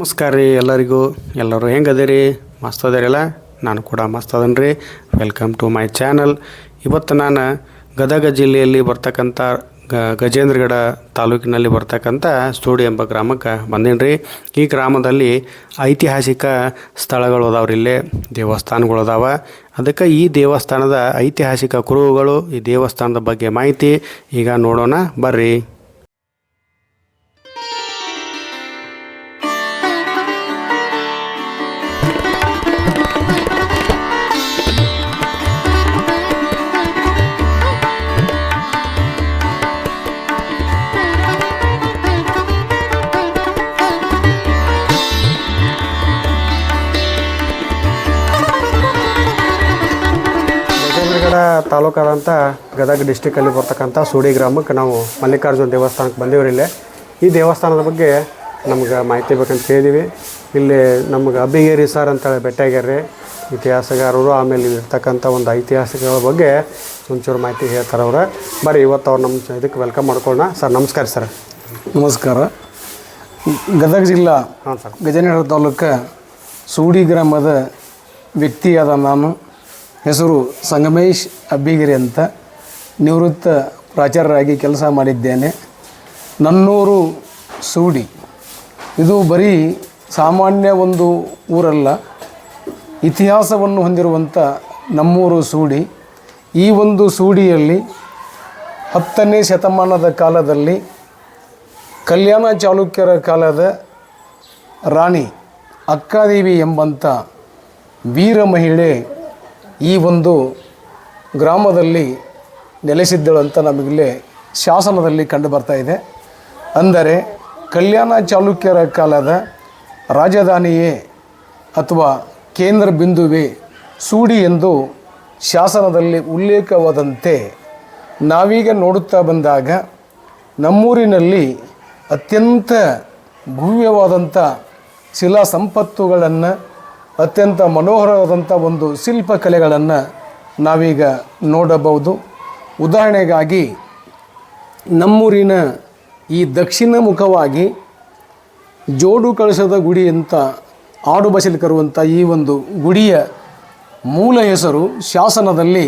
ನಮಸ್ಕಾರ ರೀ ಎಲ್ಲರಿಗೂ. ಎಲ್ಲರೂ ಹೆಂಗೆ ಅದೇರಿ ಮಸ್ತ್ ಅದರಲ್ಲ? ನಾನು ಕೂಡ ಮಸ್ತ್ ಅದನ್ ರೀ. ವೆಲ್ಕಮ್ ಟು ಮೈ ಚಾನಲ್ ಇವತ್ತು ನಾನು ಗದಗ ಜಿಲ್ಲೆಯಲ್ಲಿ ಬರ್ತಕ್ಕಂಥ ಗ, ಗಜೇಂದ್ರಗಡ ತಾಲೂಕಿನಲ್ಲಿ ಬರ್ತಕ್ಕಂಥ ಸೂಡಿ ಎಂಬ ಗ್ರಾಮಕ್ಕೆ ಬಂದೀನಿ ರೀ. ಈ ಗ್ರಾಮದಲ್ಲಿ ಐತಿಹಾಸಿಕ ಸ್ಥಳಗಳು ಅದಾವ್ರಿ ಇಲ್ಲೇ. ದೇವಸ್ಥಾನಗಳು ಅದಾವೆ. ಅದಕ್ಕೆ ಈ ದೇವಸ್ಥಾನದ ಐತಿಹಾಸಿಕ ಕುರುಹುಗಳು, ಈ ದೇವಸ್ಥಾನದ ಬಗ್ಗೆ ಮಾಹಿತಿ ಈಗ ನೋಡೋಣ. ಬರ್ರಿ. ಗಜೇಂದ್ರಗಡ ತಾಲೂಕಾದಂಥ ಗದಗ ಡಿಸ್ಟಿಕಲ್ಲಿ ಬರ್ತಕ್ಕಂಥ ಸೂಡಿ ಗ್ರಾಮಕ್ಕೆ ನಾವು ಮಲ್ಲಿಕಾರ್ಜುನ ದೇವಸ್ಥಾನಕ್ಕೆ ಬಂದೀವ್ರಿ ಇಲ್ಲೇ. ಈ ದೇವಸ್ಥಾನದ ಬಗ್ಗೆ ನಮ್ಗೆ ಮಾಹಿತಿ ಬೇಕಂತ ಕೇಳಿದೀವಿ ಇಲ್ಲಿ ನಮ್ಗೆ ಅಬ್ಬಿಗೇರಿ ಸರ್ ಅಂತೇಳಿ ಭೇಟಿಯಾಗ್ಯಾರ್ರಿ. ಇತಿಹಾಸಗಾರರು ಆಮೇಲೆ ಇರ್ತಕ್ಕಂಥ ಒಂದು ಐತಿಹಾಸಿಕಗಳ ಬಗ್ಗೆ ಒಂಚೂರು ಮಾಹಿತಿ ಹೇಳ್ತಾರೆ ಅವ್ರು. ಬರೀ ಇವತ್ತು ಅವ್ರು ನಮ್ಮ ಇದಕ್ಕೆ ವೆಲ್ಕಮ್ ಮಾಡ್ಕೊಳ್ಳೋಣ. ಸರ್ ನಮಸ್ಕಾರ ಸರ್. ನಮಸ್ಕಾರ. ಗದಗ ಜಿಲ್ಲಾ ಹಾಂ ಸರ್. ಗಜನಗರ ತಾಲೂಕು ಸೂಡಿ ಗ್ರಾಮದ ವ್ಯಕ್ತಿಯಾದ ನಾನು. ಹೆಸರು ಸಂಗಮೇಶ್ ಅಬ್ಬಿಗಿರಿ ಅಂತ ನಿವೃತ್ತ ಪ್ರಾಚಾರ್ಯರಾಗಿ ಕೆಲಸ ಮಾಡಿದ್ದೇನೆ. ನನ್ನೂರು ಸೂಡಿ. ಇದು ಬರೀ ಸಾಮಾನ್ಯ ಒಂದು ಊರಲ್ಲ, ಇತಿಹಾಸವನ್ನು ಹೊಂದಿರುವಂಥ ನಮ್ಮೂರು ಸೂಡಿ. ಈ ಒಂದು ಸೂಡಿಯಲ್ಲಿ ಹತ್ತನೇ ಶತಮಾನದ ಕಾಲದಲ್ಲಿ ಕಲ್ಯಾಣ ಚಾಲುಕ್ಯರ ಕಾಲದ ರಾಣಿ ಅಕ್ಕಾದೇವಿ ಎಂಬಂಥ ವೀರ ಮಹಿಳೆ ಈ ಒಂದು ಗ್ರಾಮದಲ್ಲಿ ನೆಲೆಸಿದ್ದಳು ಅಂತ ನಮಗಿಲ್ಲಿ ಶಾಸನದಲ್ಲಿ ಕಂಡು ಬರ್ತಾ ಇದೆ. ಅಂದರೆ ಕಲ್ಯಾಣ ಚಾಲುಕ್ಯರ ಕಾಲದ ರಾಜಧಾನಿಯೇ ಅಥವಾ ಕೇಂದ್ರ ಬಿಂದುವೇ ಸೂಡಿ ಎಂದು ಶಾಸನದಲ್ಲಿ ಉಲ್ಲೇಖವಾದಂತೆ ನಾವೀಗ ನೋಡುತ್ತಾ ಬಂದಾಗ ನಮ್ಮೂರಿನಲ್ಲಿ ಅತ್ಯಂತ ಭವ್ಯವಾದಂಥ ಶಿಲಾ ಸಂಪತ್ತುಗಳನ್ನು ಅತ್ಯಂತ ಮನೋಹರವಾದಂಥ ಒಂದು ಶಿಲ್ಪಕಲೆಗಳನ್ನು ನಾವೀಗ ನೋಡಬಹುದು. ಉದಾಹರಣೆಗಾಗಿ ನಮ್ಮೂರಿನ ಈ ದಕ್ಷಿಣ ಮುಖವಾಗಿ ಜೋಡು ಕಳಸದ ಗುಡಿ ಅಂತ ಆಡು ಬಸಲಿ ಕರುವಂಥ ಈ ಒಂದು ಗುಡಿಯ ಮೂಲ ಹೆಸರು ಶಾಸನದಲ್ಲಿ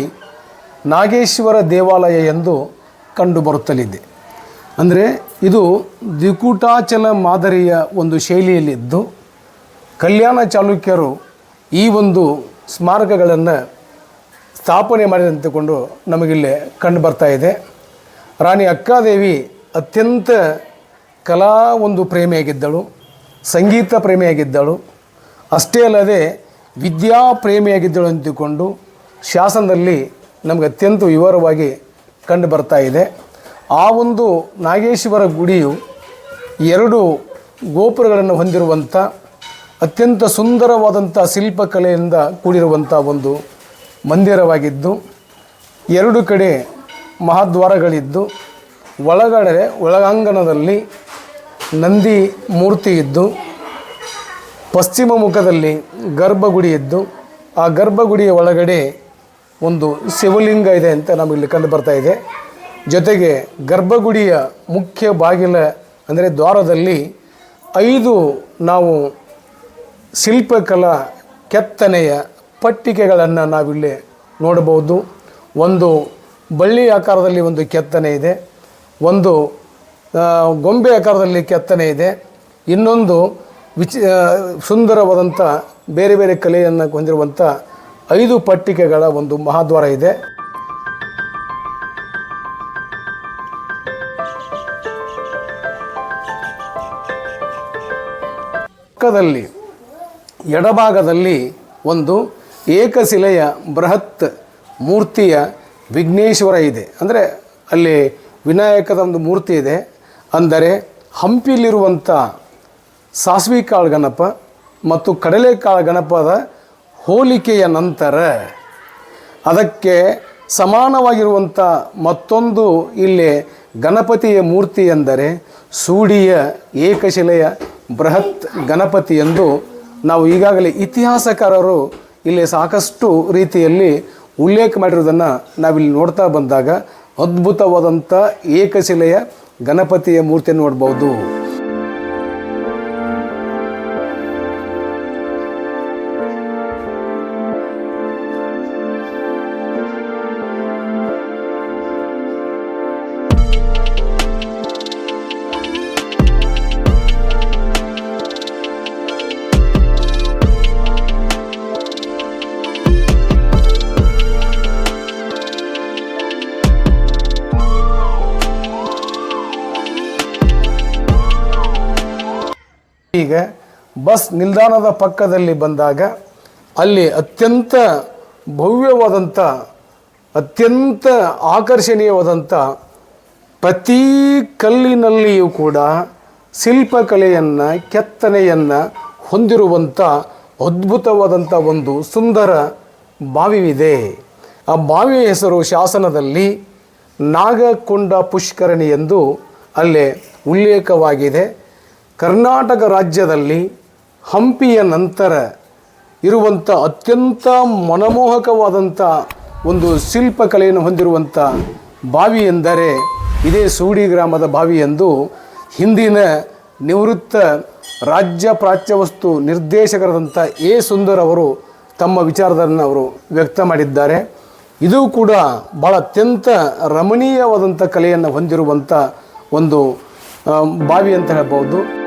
ನಾಗೇಶ್ವರ ದೇವಾಲಯ ಎಂದು ಕಂಡುಬರುತ್ತಲಿದೆ ಅಂದರೆ ಇದು ದ್ವಿಕೂಟಾಚಲ ಮಾದರಿಯ ಒಂದು ಶೈಲಿಯಲ್ಲಿದ್ದು ಕಲ್ಯಾಣ ಚಾಲುಕ್ಯರು ಈ ಒಂದು ಸ್ಮಾರಕಗಳನ್ನು ಸ್ಥಾಪನೆ ಮಾಡಿದಂತಕೊಂಡು ನಮಗಿಲ್ಲಿ ಕಂಡು ಬರ್ತಾ ಇದೆ. ರಾಣಿ ಅಕ್ಕಾದೇವಿ ಅತ್ಯಂತ ಕಲಾ ಒಂದು ಪ್ರೇಮಿಯಾಗಿದ್ದಳು, ಸಂಗೀತ ಪ್ರೇಮಿಯಾಗಿದ್ದಳು, ಅಷ್ಟೇ ಅಲ್ಲದೆ ವಿದ್ಯಾ ಪ್ರೇಮಿಯಾಗಿದ್ದಳು ಅಂತಕೊಂಡು ಶಾಸನದಲ್ಲಿ ನಮಗೆ ಅತ್ಯಂತ ವಿವರವಾಗಿ ಕಂಡು ಬರ್ತಾ ಇದೆ. ಆ ಒಂದು ನಾಗೇಶ್ವರ ಗುಡಿಯು ಎರಡು ಗೋಪುರಗಳನ್ನು ಹೊಂದಿರುವಂಥ ಅತ್ಯಂತ ಸುಂದರವಾದಂಥ ಶಿಲ್ಪಕಲೆಯಿಂದ ಕೂಡಿರುವಂಥ ಒಂದು ಮಂದಿರವಾಗಿದ್ದು, ಎರಡು ಕಡೆ ಮಹಾದ್ವಾರಗಳಿದ್ದು, ಒಳಗಡೆ ಒಳಗಾಂಗಣದಲ್ಲಿ ನಂದಿ ಮೂರ್ತಿ ಇದ್ದು, ಪಶ್ಚಿಮ ಮುಖದಲ್ಲಿ ಗರ್ಭಗುಡಿ ಇದ್ದು, ಆ ಗರ್ಭಗುಡಿಯ ಒಳಗಡೆ ಒಂದು ಶಿವಲಿಂಗ ಇದೆ ಅಂತ ನಮಗಿಲ್ಲಿ ಕಂಡು ಬರ್ತಾ ಇದೆ. ಜೊತೆಗೆ ಗರ್ಭಗುಡಿಯ ಮುಖ್ಯ ಬಾಗಿಲ ಅಂದರೆ ದ್ವಾರದಲ್ಲಿ ಐದು ನಾವು ಶಿಲ್ಪಕಲಾ ಕೆತ್ತನೆಯ ಪಟ್ಟಿಕೆಗಳನ್ನು ನಾವಿಲ್ಲಿ ನೋಡಬಹುದು. ಒಂದು ಬಳ್ಳಿ ಆಕಾರದಲ್ಲಿ ಒಂದು ಕೆತ್ತನೆ ಇದೆ. ಒಂದು ಗೊಂಬೆ ಆಕಾರದಲ್ಲಿ ಕೆತ್ತನೆ ಇದೆ. ಇನ್ನೊಂದು ವಿಚಿ ಸುಂದರವಾದಂಥ ಬೇರೆ ಬೇರೆ ಕಲೆಯನ್ನು ಹೊಂದಿರುವಂಥ ಐದು ಪಟ್ಟಿಕೆಗಳ ಒಂದು ಮಹಾದ್ವಾರ ಇದೆ. ಪಕ್ಕದಲ್ಲಿ ಎಡಭಾಗದಲ್ಲಿ ಒಂದು ಏಕಶಿಲೆಯ ಬೃಹತ್ ಮೂರ್ತಿಯ ವಿಘ್ನೇಶ್ವರ ಇದೆ. ಅಂದರೆ ಅಲ್ಲಿ ವಿನಾಯಕದ ಒಂದು ಮೂರ್ತಿ ಇದೆ. ಅಂದರೆ ಹಂಪಿಲಿರುವಂಥ ಸಾಸ್ವಿ ಕಾಳು ಗಣಪ ಮತ್ತು ಕಡಲೆಕಾಳು ಗಣಪದ ಹೋಲಿಕೆಯ ನಂತರ ಅದಕ್ಕೆ ಸಮಾನವಾಗಿರುವಂಥ ಮತ್ತೊಂದು ಇಲ್ಲಿ ಗಣಪತಿಯ ಮೂರ್ತಿ ಎಂದರೆ ಸೂಡಿಯ ಏಕಶಿಲೆಯ ಬೃಹತ್ ಗಣಪತಿ ಎಂದು ನಾವು ಈಗಾಗಲೇ ಇತಿಹಾಸಕಾರರು ಇಲ್ಲಿ ಸಾಕಷ್ಟು ರೀತಿಯಲ್ಲಿ ಉಲ್ಲೇಖ ಮಾಡಿರೋದನ್ನು ನಾವಿಲ್ಲಿ ನೋಡ್ತಾ ಬಂದಾಗ ಅದ್ಭುತವಾದಂಥ ಏಕಶಿಲೆಯ ಗಣಪತಿಯ ಮೂರ್ತಿಯನ್ನು ನೋಡ್ಬೋದು. ನಾವೀಗ ಬಸ್ ನಿಲ್ದಾಣದ ಪಕ್ಕದಲ್ಲಿ ಬಂದಾಗ ಅಲ್ಲಿ ಅತ್ಯಂತ ಭವ್ಯವಾದಂಥ, ಅತ್ಯಂತ ಆಕರ್ಷಣೀಯವಾದಂಥ ಪ್ರತಿ ಕಲ್ಲಿನಲ್ಲಿಯೂ ಕೂಡ ಶಿಲ್ಪಕಲೆಯನ್ನು, ಕೆತ್ತನೆಯನ್ನು ಹೊಂದಿರುವಂಥ ಅದ್ಭುತವಾದಂಥ ಒಂದು ಸುಂದರ ಬಾವಿವಿದೆ. ಆ ಬಾವಿಯ ಹೆಸರು ಶಾಸನದಲ್ಲಿ ನಾಗಕೊಂಡ ಪುಷ್ಕರಣಿ ಎಂದು ಅಲ್ಲೇ ಉಲ್ಲೇಖವಾಗಿದೆ. ಕರ್ನಾಟಕ ರಾಜ್ಯದಲ್ಲಿ ಹಂಪಿಯ ನಂತರ ಇರುವಂಥ ಅತ್ಯಂತ ಮನಮೋಹಕವಾದಂಥ ಒಂದು ಶಿಲ್ಪಕಲೆಯನ್ನು ಹೊಂದಿರುವಂಥ ಬಾವಿ ಎಂದರೆ ಇದೇ ಸೂಡಿ ಗ್ರಾಮದ ಬಾವಿ ಎಂದು ಹಿಂದಿನ ನಿವೃತ್ತ ರಾಜ್ಯ ಪ್ರಾಚ್ಯವಸ್ತು ನಿರ್ದೇಶಕರಾದಂಥ ಎ ಸುಂದರ್ ಅವರು ತಮ್ಮ ವಿಚಾರದನ್ನು ಅವರು ವ್ಯಕ್ತ ಮಾಡಿದ್ದಾರೆ. ಇದು ಕೂಡ ಭಾಳ ಅತ್ಯಂತ ರಮಣೀಯವಾದಂಥ ಕಲೆಯನ್ನು ಹೊಂದಿರುವಂಥ ಒಂದು ಬಾವಿ ಅಂತ ಹೇಳ್ಬೋದು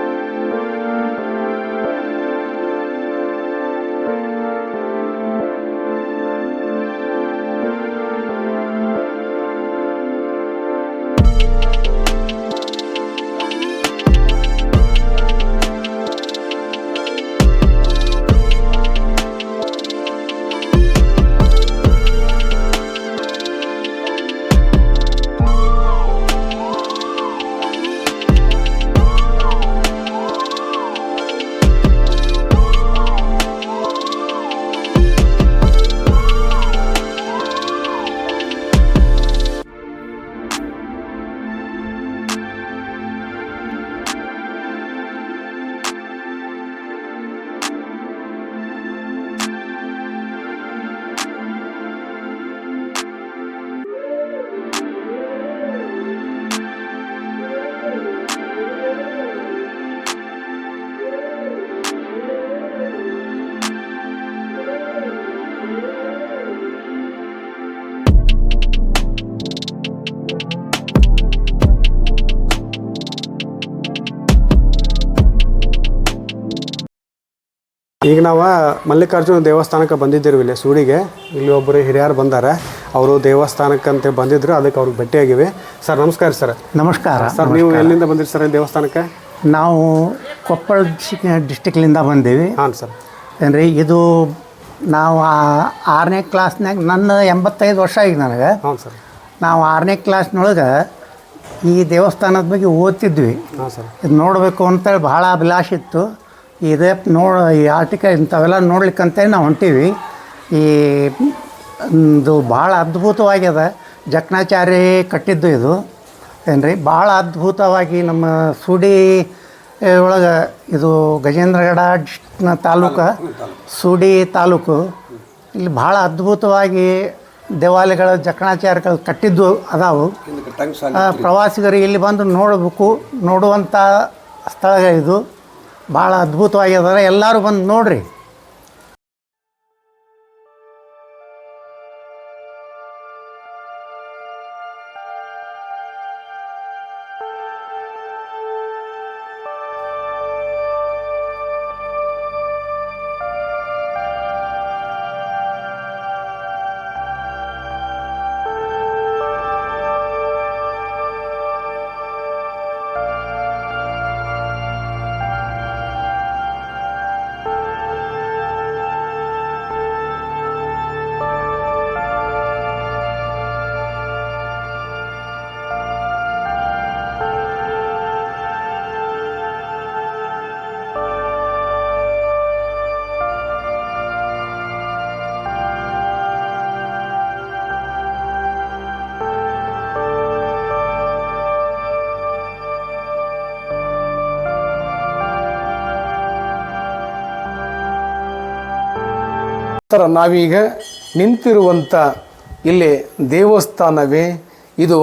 ಈಗ ನಾವು ಮಲ್ಲಿಕಾರ್ಜುನ ದೇವಸ್ಥಾನಕ್ಕೆ ಬಂದಿದ್ದೀವಿ ಇಲ್ಲಿ ಸೂಡಿಗೆ. ಇಲ್ಲಿ ಒಬ್ಬರು ಹಿರಿಯರು ಬಂದಾರೆ. ಅವರು ದೇವಸ್ಥಾನಕ್ಕಂತೆ ಬಂದಿದ್ರು ಅದಕ್ಕೆ ಅವ್ರಿಗೆ ಭೇಟಿಯಾಗಿವೆ. ಸರ್ ನಮಸ್ಕಾರ ಸರ್. ನಮಸ್ಕಾರ ಸರ್ ನೀವು ಎಲ್ಲಿಂದ ಬಂದಿರಿ ಸರ್ ದೇವಸ್ಥಾನಕ್ಕೆ? ನಾವು ಕೊಪ್ಪಳ ಡಿಸ್ಟಿಕ್ ಡಿಸ್ಟಿಕ್ಲಿಂದ ಬಂದೀವಿ. ಹಾಂ ಸರ್. ಏನ್ರಿ ಇದು ನಾವು ಆರನೇ ಕ್ಲಾಸ್ನಾಗ ನನ್ನ ಎಂಬತ್ತೈದು ವರ್ಷ ಈಗ ನನಗೆ. ಹಾಂ ಸರ್. ನಾವು ಆರನೇ ಕ್ಲಾಸ್ನೊಳಗೆ ಈ ದೇವಸ್ಥಾನದ ಬಗ್ಗೆ ಓದ್ತಿದ್ವಿ. ಹಾಂ ಸರ್. ಇದು ನೋಡಬೇಕು ಅಂತೇಳಿ ಭಾಳ ಅಭಿಲಾಷೆ ಇತ್ತು. ಇದೇ ನೋಡ ಈ ಆರ್ಟಿಕಲ್ ಇಂಥವೆಲ್ಲ ನೋಡ್ಲಿಕ್ಕಂತೇಳಿ ನಾವು ಹೊಂಟೀವಿ ಈ ಇದು ಭಾಳ ಅದ್ಭುತವಾಗಿದೆ ಜಕ್ನಾಚಾರಿ ಕಟ್ಟಿದ್ದು ಇದು. ಏನ್ರಿ? ಭಾಳ ಅದ್ಭುತವಾಗಿ ನಮ್ಮ ಸೂಡಿ ಒಳಗೆ ಇದು ಗಜೇಂದ್ರಗಡ ತಾಲೂಕು ಸೂಡಿ ತಾಲೂಕು. ಇಲ್ಲಿ ಭಾಳ ಅದ್ಭುತವಾಗಿ ದೇವಾಲಯಗಳು ಜಕಣಾಚಾರ್ಯಗಳು ಕಟ್ಟಿದ್ದು ಅದಾವು. ಪ್ರವಾಸಿಗರು ಇಲ್ಲಿ ಬಂದು ನೋಡಬೇಕು ನೋಡುವಂಥ ಸ್ಥಳ ಇದು. ಭಾಳ ಅದ್ಭುತವಾಗಿದೆ ಎಲ್ಲರೂ ಬಂದು ನೋಡ್ರಿ. ಥರ ನಾವೀಗ ನಿಂತಿರುವಂಥ ಇಲ್ಲಿ ದೇವಸ್ಥಾನವೇ. ಇದು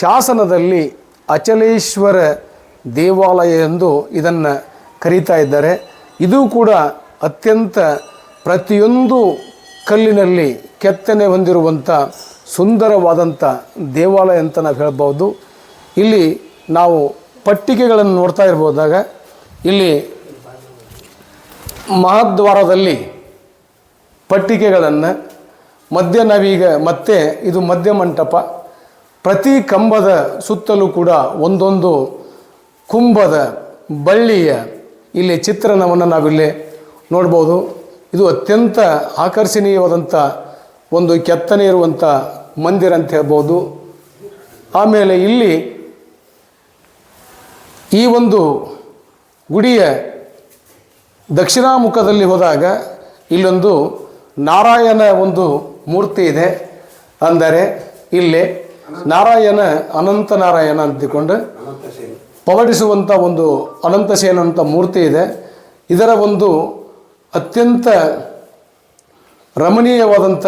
ಶಾಸನದಲ್ಲಿ ಅಚಲೇಶ್ವರ ದೇವಾಲಯ ಎಂದು ಇದನ್ನು ಕರೀತಾ ಇದ್ದಾರೆ. ಇದು ಕೂಡ ಅತ್ಯಂತ ಪ್ರತಿಯೊಂದು ಕಲ್ಲಿನಲ್ಲಿ ಕೆತ್ತನೆ ಹೊಂದಿರುವಂಥ ಸುಂದರವಾದಂಥ ದೇವಾಲಯ ಅಂತ ನಾವು ಹೇಳ್ಬೋದು ಇಲ್ಲಿ ನಾವು ಪಟ್ಟಿಕೆಗಳನ್ನು ನೋಡ್ತಾ ಇರ್ಬೋದಾಗ ಇಲ್ಲಿ ಮಹಾದ್ವಾರದಲ್ಲಿ ಪಟ್ಟಿಗೆಗಳನ್ನು ಮಧ್ಯ ನಾವೀಗ ಮತ್ತೆ ಇದು ಮಧ್ಯ ಮಂಟಪ, ಪ್ರತಿ ಕಂಬದ ಸುತ್ತಲೂ ಕೂಡ ಒಂದೊಂದು ಕುಂಭದ ಬಳ್ಳಿಯ ಇಲ್ಲಿ ಚಿತ್ರಣವನ್ನು ನಾವಿಲ್ಲಿ ನೋಡ್ಬೋದು. ಇದು ಅತ್ಯಂತ ಆಕರ್ಷಣೀಯವಾದಂಥ ಒಂದು ಕೆತ್ತನೆ ಇರುವಂಥ ಮಂದಿರ ಅಂತ ಹೇಳ್ಬೋದು. ಆಮೇಲೆ ಇಲ್ಲಿ ಈ ಒಂದು ಗುಡಿಯ ದಕ್ಷಿಣಾಮುಖದಲ್ಲಿ ಹೋದಾಗ ಇಲ್ಲೊಂದು ನಾರಾಯಣ ಒಂದು ಮೂರ್ತಿ ಇದೆ. ಅಂದರೆ ಇಲ್ಲಿ ನಾರಾಯಣ ಅನಂತ ನಾರಾಯಣ ಅಂತಿಕೊಂಡು ಪವಡಿಸುವಂಥ ಒಂದು ಅನಂತಸೇನ ಅಂತ ಮೂರ್ತಿ ಇದೆ. ಇದರ ಒಂದು ಅತ್ಯಂತ ರಮಣೀಯವಾದಂಥ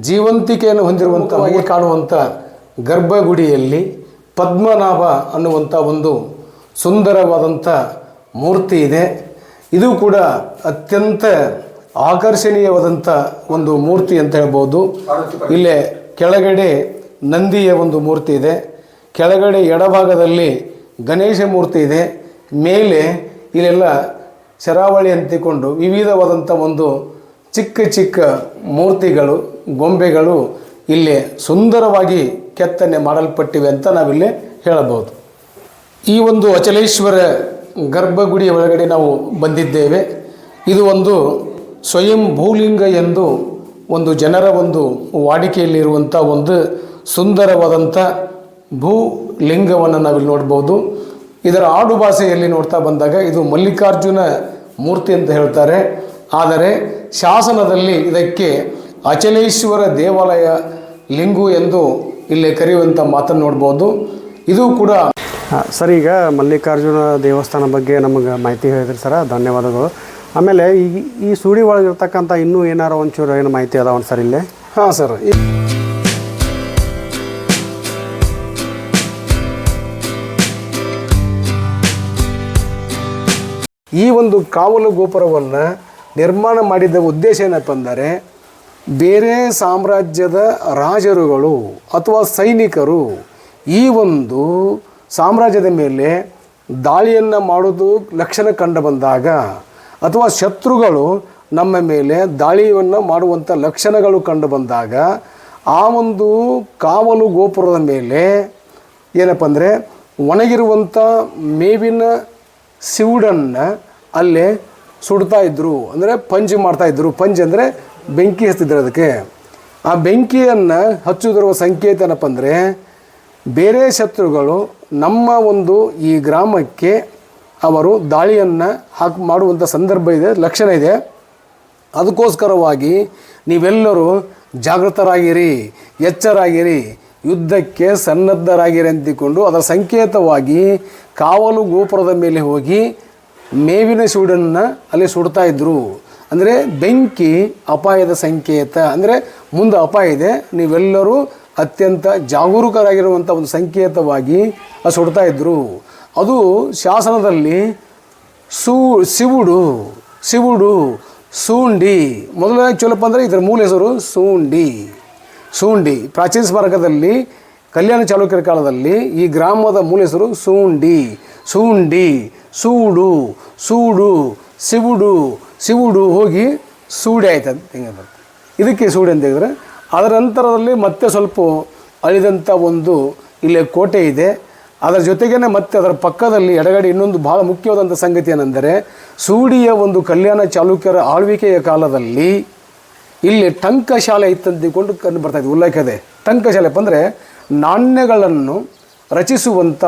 ಜೀವಂತಿಕೆಯನ್ನು ಹೊಂದಿರುವಂಥವಾಗಿ ಕಾಣುವಂಥ ಗರ್ಭಗುಡಿಯಲ್ಲಿ ಪದ್ಮನಾಭ ಅನ್ನುವಂಥ ಒಂದು ಸುಂದರವಾದಂಥ ಮೂರ್ತಿ ಇದೆ. ಇದು ಕೂಡ ಅತ್ಯಂತ ಆಕರ್ಷಣೀಯವಾದಂಥ ಒಂದು ಮೂರ್ತಿ ಅಂತ ಹೇಳ್ಬೋದು. ಇಲ್ಲೇ ಕೆಳಗಡೆ ನಂದಿಯ ಒಂದು ಮೂರ್ತಿ ಇದೆ. ಕೆಳಗಡೆ ಎಡಭಾಗದಲ್ಲಿ ಗಣೇಶ ಮೂರ್ತಿ ಇದೆ. ಮೇಲೆ ಇಲ್ಲೆಲ್ಲ ಶರಾವಳಿ ಅಂತಿಕೊಂಡು ವಿವಿಧವಾದಂಥ ಒಂದು ಚಿಕ್ಕ ಚಿಕ್ಕ ಮೂರ್ತಿಗಳು, ಗೊಂಬೆಗಳು ಇಲ್ಲಿ ಸುಂದರವಾಗಿ ಕೆತ್ತನೆ ಮಾಡಲ್ಪಟ್ಟಿವೆ ಅಂತ ನಾವಿಲ್ಲಿ ಹೇಳಬಹುದು. ಈ ಒಂದು ಅಚಲೇಶ್ವರ ಗರ್ಭಗುಡಿಯ ಒಳಗಡೆ ನಾವು ಬಂದಿದ್ದೇವೆ. ಇದು ಒಂದು ಸ್ವಯಂ ಭೂಲಿಂಗ ಎಂದು ಒಂದು ಜನರ ಒಂದು ವಾಡಿಕೆಯಲ್ಲಿರುವಂಥ ಒಂದು ಸುಂದರವಾದಂಥ ಭೂ ಲಿಂಗವನ್ನು ನಾವಿಲ್ಲಿ ನೋಡ್ಬೋದು. ಇದರ ಆಡು ಭಾಷೆಯಲ್ಲಿ ನೋಡ್ತಾ ಬಂದಾಗ ಇದು ಮಲ್ಲಿಕಾರ್ಜುನ ಮೂರ್ತಿ ಅಂತ ಹೇಳ್ತಾರೆ. ಆದರೆ ಶಾಸನದಲ್ಲಿ ಇದಕ್ಕೆ ಅಚಲೇಶ್ವರ ದೇವಾಲಯ ಲಿಂಗು ಎಂದು ಇಲ್ಲಿ ಕರೆಯುವಂಥ ಮಾತನ್ನು ನೋಡ್ಬೋದು. ಇದು ಕೂಡ ಸರ್, ಈಗ ಮಲ್ಲಿಕಾರ್ಜುನ ದೇವಸ್ಥಾನ ಬಗ್ಗೆ ನಮಗೆ ಮಾಹಿತಿ ಹೇಳಿದ್ರಿ ಸರ. ಧನ್ಯವಾದಗಳು. ಆಮೇಲೆ ಈ ಈ ಸುಡಿ ಒಳಗೆ ಇರ್ತಕ್ಕಂಥ ಇನ್ನೂ ಏನಾರು ಒಂಚೂರು ಏನು ಮಾಹಿತಿ ಅದಾವ ಸರ್ ಇಲ್ಲೇ? ಹಾಂ ಸರ್. ಈ ಒಂದು ಕಾವಲು ಗೋಪುರವನ್ನು ನಿರ್ಮಾಣ ಮಾಡಿದ ಉದ್ದೇಶ ಏನಪ್ಪ ಅಂದರೆ ಬೇರೆ ಸಾಮ್ರಾಜ್ಯದ ರಾಜರುಗಳು ಅಥವಾ ಸೈನಿಕರು ಈ ಒಂದು ಸಾಮ್ರಾಜ್ಯದ ಮೇಲೆ ದಾಳಿಯನ್ನು ಮಾಡೋದು ಲಕ್ಷಣ ಕಂಡು ಬಂದಾಗ ಅಥವಾ ಶತ್ರುಗಳು ನಮ್ಮ ಮೇಲೆ ದಾಳಿಯನ್ನು ಮಾಡುವಂಥ ಲಕ್ಷಣಗಳು ಕಂಡು ಬಂದಾಗ ಆ ಒಂದು ಕಾವಲು ಗೋಪುರದ ಮೇಲೆ ಏನಪ್ಪ ಅಂದರೆ ಒಣಗಿರುವಂಥ ಮೇವಿನ ಸಿವುಡನ್ನು ಅಲ್ಲೇ ಸುಡ್ತಾ ಇದ್ದರು ಅಂದರೆ ಪಂಜ್ ಮಾಡ್ತಾ ಇದ್ರು. ಪಂಜ್ ಅಂದರೆ ಬೆಂಕಿ ಹಚ್ತಿದ್ರು ಅದಕ್ಕೆ. ಆ ಬೆಂಕಿಯನ್ನು ಹಚ್ಚುವುದರ ಸಂಕೇತ ಏನಪ್ಪ ಅಂದರೆ ಬೇರೆ ಶತ್ರುಗಳು ನಮ್ಮ ಒಂದು ಈ ಗ್ರಾಮಕ್ಕೆ ಅವರು ದಾಳಿಯನ್ನು ಹಾಕಿ ಮಾಡುವಂಥ ಸಂದರ್ಭ ಇದೆ, ಲಕ್ಷಣ ಇದೆ. ಅದಕ್ಕೋಸ್ಕರವಾಗಿ ನೀವೆಲ್ಲರೂ ಜಾಗೃತರಾಗಿರಿ, ಎಚ್ಚರಾಗಿರಿ, ಯುದ್ಧಕ್ಕೆ ಸನ್ನದ್ಧರಾಗಿರಿ ಅಂತಿಕೊಂಡು ಅದರ ಸಂಕೇತವಾಗಿ ಕಾವಲು ಗೋಪುರದ ಮೇಲೆ ಹೋಗಿ ಮೇವಿನ ಸೂಡನ್ನು ಅಲ್ಲಿ ಸುಡ್ತಾ ಇದ್ದರು ಅಂದರೆ ಬೆಂಕಿ ಅಪಾಯದ ಸಂಕೇತ, ಅಂದರೆ ಮುಂದೆ ಅಪಾಯ ಇದೆ. ನೀವೆಲ್ಲರೂ ಅತ್ಯಂತ ಜಾಗರೂಕರಾಗಿರುವಂಥ ಒಂದು ಸಂಕೇತವಾಗಿ ಸುಡ್ತಾ ಇದ್ರು. ಅದು ಶಾಸನದಲ್ಲಿ ಸೂ, ಸಿವುಡು ಸಿವುಡು, ಸೂಂಡಿ. ಮೊದಲನೇ ಚೋಲಪ್ಪ ಅಂದರೆ ಇದರ ಮೂಲ ಹೆಸರು ಸೂಂಡಿ. ಸೂಂಡಿ. ಪ್ರಾಚೀನ ಸ್ಮಾರಕದಲ್ಲಿ, ಕಲ್ಯಾಣ ಚಾಲುಕ್ಯರ ಕಾಲದಲ್ಲಿ ಈ ಗ್ರಾಮದ ಮೂಲ ಹೆಸರು ಸೂಂಡಿ. ಸೂಂಡಿ, ಸೂಡು ಸೂಡು, ಸಿವುಡು ಸಿವುಡು ಹೋಗಿ ಸೂಡಿ ಆಯ್ತು ಅಂತ ಹಿಂಗೆ ಇದಕ್ಕೆ ಸೂಡಿ ಅಂತ ಹೇಳಿದ್ರೆ, ಅದರ ನಂತರದಲ್ಲಿ ಮತ್ತೆ ಸ್ವಲ್ಪ ಅಳಿದಂಥ ಒಂದು ಇಲ್ಲಿ ಕೋಟೆ ಇದೆ. ಅದರ ಜೊತೆಗೇನೆ ಮತ್ತೆ ಅದರ ಪಕ್ಕದಲ್ಲಿ ಎಡಗಡೆ ಇನ್ನೊಂದು ಬಹಳ ಮುಖ್ಯವಾದಂಥ ಸಂಗತಿ ಏನೆಂದರೆ, ಸೂಡಿಯ ಒಂದು ಕಲ್ಯಾಣ ಚಾಲುಕ್ಯರ ಆಳ್ವಿಕೆಯ ಕಾಲದಲ್ಲಿ ಇಲ್ಲಿ ಟಂಕಶಾಲೆ ಇತ್ತಂತಿಕೊಂಡು ಕಂಡು ಬರ್ತಾ ಇದೆ ಉಲ್ಲೇಖದೆ ಟಂಕ ಶಾಲೆ ಅಂದರೆ ನಾಣ್ಯಗಳನ್ನು ರಚಿಸುವಂಥ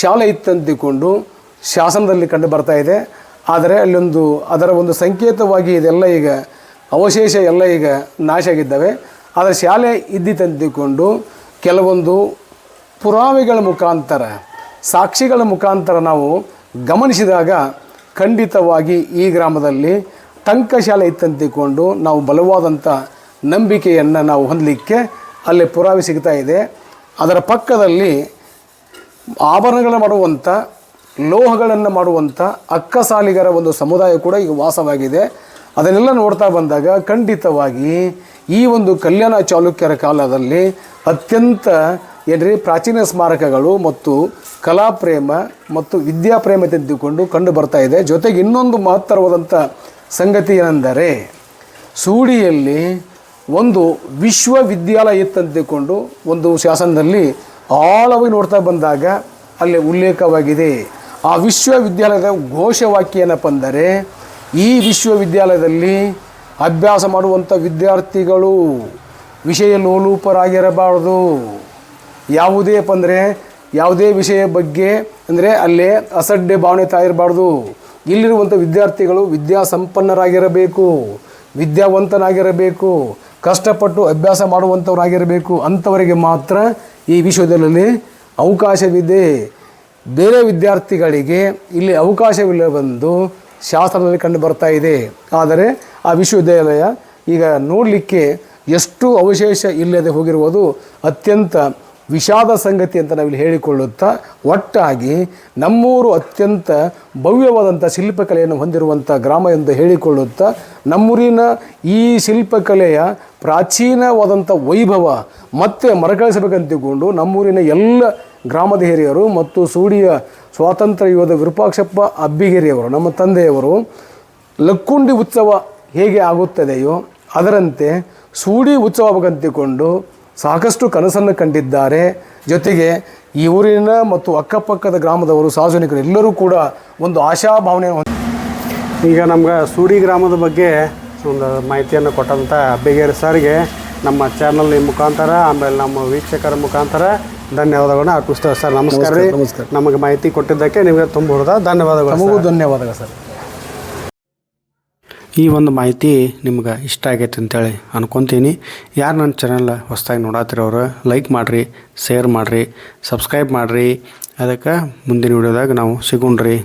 ಶಾಲೆ ಇತ್ತಂತಿಕೊಂಡು ಶಾಸನದಲ್ಲಿ ಕಂಡು ಬರ್ತಾ ಇದೆ. ಆದರೆ ಅಲ್ಲೊಂದು ಅದರ ಒಂದು ಸಂಕೇತವಾಗಿ ಇದೆಲ್ಲ ಈಗ, ಅವಶೇಷ ಎಲ್ಲ ಈಗ ನಾಶ ಆಗಿದ್ದಾವೆ. ಆದರೆ ಶಾಲೆ ಇದ್ದಿತ್ತಂತಿಕೊಂಡು ಕೆಲವೊಂದು ಪುರಾವೆಗಳ ಮುಖಾಂತರ, ಸಾಕ್ಷಿಗಳ ಮುಖಾಂತರ ನಾವು ಗಮನಿಸಿದಾಗ ಖಂಡಿತವಾಗಿ ಈ ಗ್ರಾಮದಲ್ಲಿ ಟಂಕಶಾಲೆ ಇತ್ತಂತಿಕೊಂಡು ನಾವು ಬಲವಾದಂಥ ನಂಬಿಕೆಯನ್ನು ನಾವು ಹೊಂದಲಿಕ್ಕೆ ಅಲ್ಲಿ ಪುರಾವೆ ಸಿಗ್ತಾ ಇದೆ. ಅದರ ಪಕ್ಕದಲ್ಲಿ ಆಭರಣಗಳನ್ನು ಮಾಡುವಂಥ ಲೋಹಗಳನ್ನು ಮಾಡುವಂಥ ಅಕ್ಕಸಾಲಿಗರ ಒಂದು ಸಮುದಾಯ ಕೂಡ ಈಗ ವಾಸವಾಗಿದೆ. ಅದನ್ನೆಲ್ಲ ನೋಡ್ತಾ ಬಂದಾಗ ಖಂಡಿತವಾಗಿ ಈ ಒಂದು ಕಲ್ಯಾಣ ಚಾಲುಕ್ಯರ ಕಾಲದಲ್ಲಿ ಅತ್ಯಂತ ಏನ್ರಿ? ಪ್ರಾಚೀನ ಸ್ಮಾರಕಗಳು ಮತ್ತು ಕಲಾ ಪ್ರೇಮ ಮತ್ತು ವಿದ್ಯಾಪ್ರೇಮ ತೆಗೆದುಕೊಂಡು ಕಂಡು ಬರ್ತಾ ಇದೆ. ಜೊತೆಗೆ ಇನ್ನೊಂದು ಮಹತ್ತರವಾದಂಥ ಸಂಗತಿ ಏನೆಂದರೆ, ಸೂಡಿಯಲ್ಲಿ ಒಂದು ವಿಶ್ವವಿದ್ಯಾಲಯ ಇತ್ತಂತಿಕೊಂಡು ಒಂದು ಶಾಸನದಲ್ಲಿ ಆಳವಾಗಿ ನೋಡ್ತಾ ಬಂದಾಗ ಅಲ್ಲಿ ಉಲ್ಲೇಖವಾಗಿದೆ. ಆ ವಿಶ್ವವಿದ್ಯಾಲಯದ ಘೋಷವಾಕ್ಯ ಏನಪ್ಪ ಅಂದರೆ, ಈ ವಿಶ್ವವಿದ್ಯಾಲಯದಲ್ಲಿ ಅಭ್ಯಾಸ ಮಾಡುವಂಥ ವಿದ್ಯಾರ್ಥಿಗಳು ವಿಷಯ ಲೋಲೂಪರಾಗಿರಬಾರದು. ಯಾವುದೇ ಅಂದರೆ ಯಾವುದೇ ವಿಷಯ ಬಗ್ಗೆ ಅಂದರೆ ಅಲ್ಲೇ ಅಸಡ್ಡೆ ಭಾವನೆ ತಾಯಿರಬಾರ್ದು ಇಲ್ಲಿರುವಂಥ ವಿದ್ಯಾರ್ಥಿಗಳು ವಿದ್ಯಾ ಸಂಪನ್ನರಾಗಿರಬೇಕು ವಿದ್ಯಾವಂತನಾಗಿರಬೇಕು, ಕಷ್ಟಪಟ್ಟು ಅಭ್ಯಾಸ ಮಾಡುವಂಥವರಾಗಿರಬೇಕು ಅಂಥವರಿಗೆ ಮಾತ್ರ ಈ ವಿಶ್ವದಲ್ಲಿ ಅವಕಾಶವಿದೆ. ಬೇರೆ ವಿದ್ಯಾರ್ಥಿಗಳಿಗೆ ಇಲ್ಲಿ ಅವಕಾಶವಿಲ್ಲ ಬಂದು ಶಾಸ್ತ್ರದಲ್ಲಿ ಕಂಡು ಬರ್ತಾ ಇದೆ. ಆದರೆ ಆ ವಿಶ್ವವಿದ್ಯಾಲಯ ಈಗ ನೋಡಲಿಕ್ಕೆ ಎಷ್ಟು ಅವಶೇಷ ಇಲ್ಲದೆ ಹೋಗಿರುವುದು ಅತ್ಯಂತ ವಿಷಾದ ಸಂಗತಿ ಅಂತ ನಾವಿಲ್ಲಿ ಹೇಳಿಕೊಳ್ಳುತ್ತಾ, ಒಟ್ಟಾಗಿ ನಮ್ಮೂರು ಅತ್ಯಂತ ಭವ್ಯವಾದಂಥ ಶಿಲ್ಪಕಲೆಯನ್ನು ಹೊಂದಿರುವಂಥ ಗ್ರಾಮ ಎಂದು ಹೇಳಿಕೊಳ್ಳುತ್ತಾ, ನಮ್ಮೂರಿನ ಈ ಶಿಲ್ಪಕಲೆಯ ಪ್ರಾಚೀನವಾದಂಥ ವೈಭವ ಮತ್ತೆ ಮರಕಳಿಸಬೇಕಂತಿಕೊಂಡು ನಮ್ಮೂರಿನ ಎಲ್ಲ ಗ್ರಾಮದ ಹಿರಿಯರು ಮತ್ತು ಸೂಡಿಯ ಸ್ವಾತಂತ್ರ್ಯ ಯೋಧ ವಿರೂಪಾಕ್ಷಪ್ಪ ಅಬ್ಬಿಗೆರೆಯವರು, ನಮ್ಮ ತಂದೆಯವರು, ಲಕ್ಕುಂಡಿ ಉತ್ಸವ ಹೇಗೆ ಆಗುತ್ತದೆಯೋ ಅದರಂತೆ ಸೂಡಿ ಉತ್ಸವ ಆಗಂತಿಕೊಂಡು ಸಾಕಷ್ಟು ಕನಸನ್ನು ಕಂಡಿದ್ದಾರೆ. ಜೊತೆಗೆ ಈ ಊರಿನ ಮತ್ತು ಅಕ್ಕಪಕ್ಕದ ಗ್ರಾಮದವರು ಸಾರ್ವಜನಿಕರು ಎಲ್ಲರೂ ಕೂಡ ಒಂದು ಆಶಾಭಾವನೆ ಈಗ ನಮ್ಗೆ ಸೂಡಿ ಗ್ರಾಮದ ಬಗ್ಗೆ ಒಂದು ಮಾಹಿತಿಯನ್ನು ಕೊಟ್ಟಂಥ ಅಬ್ಬಿಗೇರಿ ಸರ್ಗೆ ನಮ್ಮ ಚಾನಲ್ ಮುಖಾಂತರ ಆಮೇಲೆ ನಮ್ಮ ವೀಕ್ಷಕರ ಮುಖಾಂತರ ಧನ್ಯವಾದಗಳನ್ನ ಅರ್ಪಿಸ್ತೇವೆ ಸರ್ ನಮಸ್ಕಾರ ರೀ. ನಮಸ್ಕಾರ. ನಮಗೆ ಮಾಹಿತಿ ಕೊಟ್ಟಿದ್ದಕ್ಕೆ ನಿಮಗೆ ತುಂಬ ಹೃದಯ ಧನ್ಯವಾದಗಳು ಧನ್ಯವಾದಗಳು ಸರ್. ಈ ಒಂದು ಮಾಹಿತಿ ನಿಮ್ಗೆ ಇಷ್ಟ ಆಗೈತೆ ಅಂತೇಳಿ ಅನ್ಕೊತೀನಿ. ಯಾರು ನನ್ನ ಚಾನಲ್ ಹೊಸ್ದಾಗಿ ನೋಡತ್ತಿರೋರು ಲೈಕ್ ಮಾಡಿರಿ ಶೇರ್ ಮಾಡಿರಿ ಸಬ್ಸ್ಕ್ರೈಬ್ ಮಾಡಿರಿ. ಅದಕ್ಕೆ ಮುಂದಿನ ವಿಡಿಯೋದಾಗ ನಾವು ಸಿಗೋಣ್ರಿ.